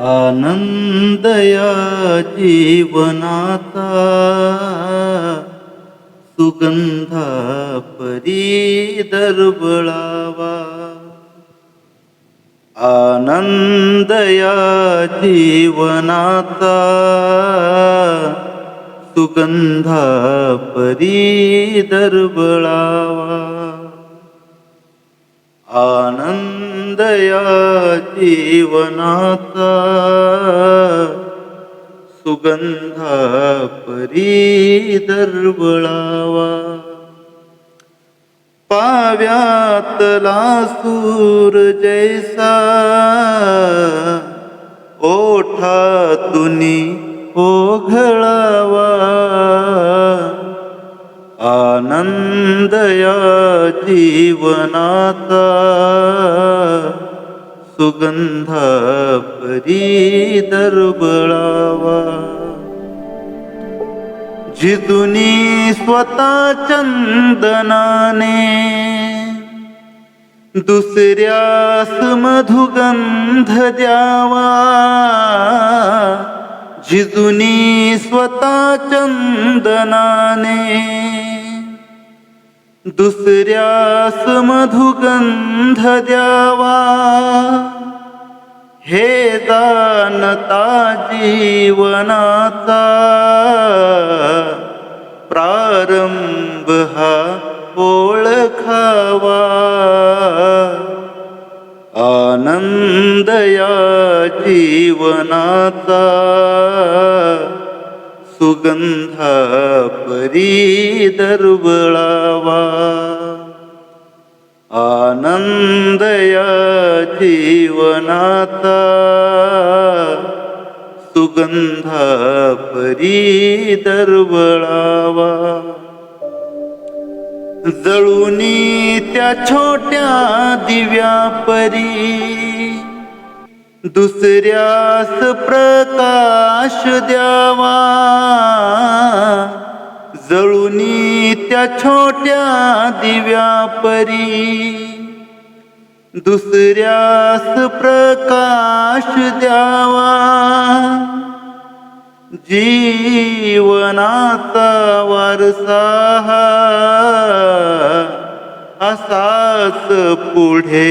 आनंद जीवनाता जीवनाचा सुगंधा परी दरबळावा आनंद या सुगंधा परी दरबळावा आनंदया जीवनाचा सुगंधा परी दरबळावा पाव्यातला सूर जैसा ओठातुनी ओघळावा. आनंद या जीवनाचा सुगंधा परी दरबळावा. जिदुनी स्वतः चंदनाने दुसऱ्यास मधुगंध द्यावा. जिजुनी स्वतः चंदनाने दुसऱ्यास मधुगंध द्यावा. हे दानता जीवनाचा प्रारंभ हा ओळखावा. आनंद या जीवनाचा सुगंधा परी दर्बळावा आनंद या जीवनाचा सुगंधा परी दर्बळावा जळूनी त्या छोट्या दिव्या परी दुसऱ्यास प्रकाश द्यावा. जळुनी त्या छोट्या दिव्यापरी दुसऱ्यास प्रकाश द्यावा. जीवनाचा वारसा असाच पुढे